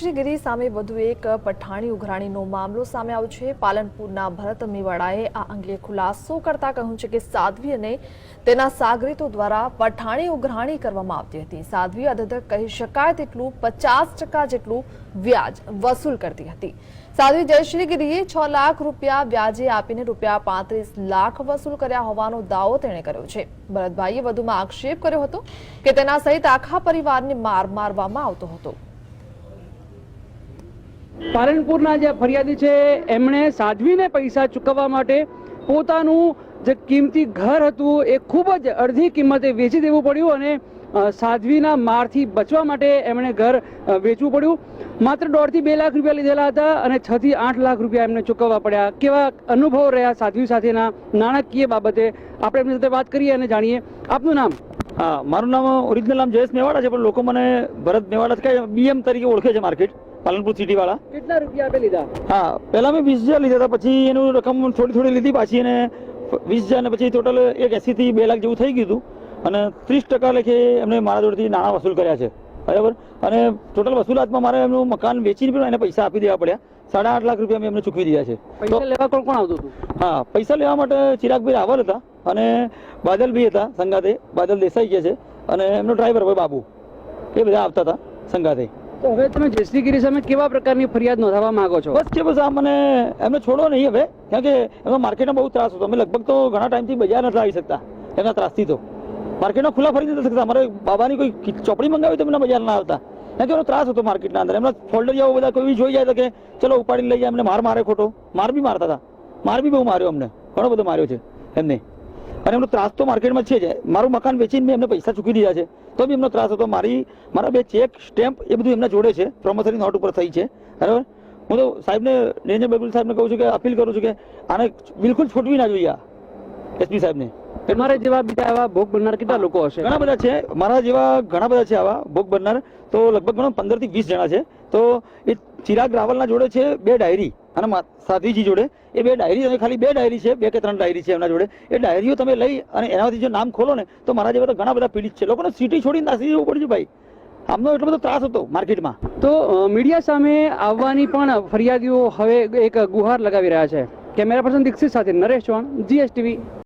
શ્રીગીરી સામે વધુ એક પઠાણી ઉઘરાણીનો મામલો સામે આવ્યો છે. પાલનપુરના ભરત મેવાડાએ આ અંગે ખુલાસો કરતા કહ્યું છે કે સાધ્વી અને તેના સાગરીતો દ્વારા પઠાણી ઉઘરાણી કરવામાં આવતી હતી. સાધ્વી અધધક કહી શકાય તેટલું પચાસ ટકા જેટલું વ્યાજ વસૂલ કરતી હતી. સાધ્વી જયશ્રીગીરીએ છ લાખ રૂપિયા વ્યાજે આપીને રૂપિયા પાંત્રીસ લાખ વસૂલ કર્યા હોવાનો દાવો તેણે કર્યો છે. ભરતભાઈએ વધુમાં આક્ષેપ કર્યો હતો કે તેના સહિત આખા પરિવારને માર મારવામાં આવતો હતો. પાલનપુરના જે ફરિયાદી છે, એમણે સાધ્વીને પૈસા ચૂકવવા માટે પોતાનું જે કિંમતી ઘર હતું, એ ખૂબ જ અડધી કિંમતે વેચી દેવું પડ્યું અને સાધ્વીના મારથી બચવા માટે એમણે ઘર વેચવું પડ્યું. માત્ર દોઢથી બે લાખ રૂપિયા લીધેલા હતા અને છ થી આઠ લાખ રૂપિયા એમને ચૂકવવા પડ્યા. કેવા અનુભવ રહ્યા સાધ્વી સાથેના નાણાકીય બાબતે? આપણે એમની સાથે વાત કરીએ અને જાણીએ. આપનું નામ? હા, મારું નામ ઓરિજિનલ નામ જયેશ મેવાડા છે, પણ લોકો મને ભરત મેવાડા કહે, બીએમ તરીકે ઓળખે છે માર્કેટ. પાલનપુર સિટી વાળા કેટલા રૂપિયા આપે લીધા? હા પહેલા મેં વીસ હજાર લીધા હતા પછી એનું રકમ થોડી થોડી લીધી પાછી એને વીસ હજાર ને પછી ટોટલ એક એસી થી બે લાખ જેવું થઈ ગયું હતું. અને ત્રીસ ટકા લેખે એમને મારા જોડેથી નાણાં વસૂલ કર્યા છે. બરાબર? અને ટોટલ વસૂલાતમાં મારે એમનું મકાન વેચીને પણ એને પૈસા આપી દેવા પડ્યા. સાડા આઠ લાખ રૂપિયા મેં એમને ચૂકવી દીધા છે. પૈસા લેવા કોણ કોણ આવતું હતું? હા પૈસા લેવા માટે ચિરાગભાઈ રાવલ હતા અને બાદલભાઈ હતા સંગાતે બાદલ દેસાઈ ગયા છે. અને એમનો ડ્રાઈવર ભાઈ બાબુ. એ બધા આવતા હતા સંગાતે તો હવે તમે જયશ્રીગીરી સામે કેવા પ્રકારની ફરિયાદ નોંધાવવા માંગો છો? બસ કે બસ આ મને એમને છોડો નહીં હવે, કારણ કે એમનો માર્કેટમાં બહુ ત્રાસ હતો. અમે લગભગ તો ઘણા ટાઈમથી બજાર નથી આવી શકતા, એમના ત્રાસથી તો. માર્કેટમાં ખુલ્લા ફરી નથી શકતા અમારે બાબાની કોઈ ચોપડી મંગાવી તો એમના બજાર ના આવતા. કારણ કે એનો ત્રાસ હતો માર્કેટના અંદર. એમના ફોલ્ડરિયાઓ બધા કોઈ જોઈ જાય તો કે, ચલો ઉપાડી લઈ જાય એમને માર મારે ખોટો. માર બી મારતા હતા. માર બી બહુ માર્યો અમને. ઘણો બધો માર્યો છે એમને. અને એમનો ત્રાસ તો માર્કેટમાં છે જ. મારું મકાન વેચીને મેં એમને પૈસા ચૂકી દીધા છે. તો બી એમનો ત્રાસ હતો. મારી, મારા બે ચેક, સ્ટેમ્પ એ બધું એમના જોડે છે. પ્રોમોસરી નોટ ઉપર થઈ છે. બરાબર? હું તો સાહેબને, નિરંજન બબુલ સાહેબને કહું છું કે, અપીલ કરું છું કે, આને બિલકુલ છૂટવી ના જોઈએ એસપી સાહેબને. તમારે જેવા બીજા એવા ભોગ બનનાર કેટલા લોકો હશે? ઘણા બધા છે. મારા જેવા ઘણા બધા છે આવા ભોગ બનનાર. તો લગભગ ગણો પંદરથી વીસ જણા છે. તો એ ચિરાગ રાવલના જોડે છે બે ડાયરી અને સાધ્વીજી જોડે. એ બે ડાયરી અને ખાલી બે ડાયરી છે બે કે ત્રણ ડાયરી છે એમના જોડે. એ ડાયરીઓ તમે લઈ અને એનાથી જો નામ ખોલો ને તો મારા જેવા તો ઘણા બધા પીડિત છે. લોકોને સિટી છોડીને નાસી જવું પડ્યું ભાઈ. આમનો એટલો બધો ત્રાસ હતો માર્કેટમાં. તો મીડિયા સામે આવવાની પણ ફરિયાદીઓ હવે એક ગુહાર લગાવી રહ્યા છે. કેમેરા પર્સન દીક્ષિત સાથે નરેશ ચૌહાણ જીએસટીવી.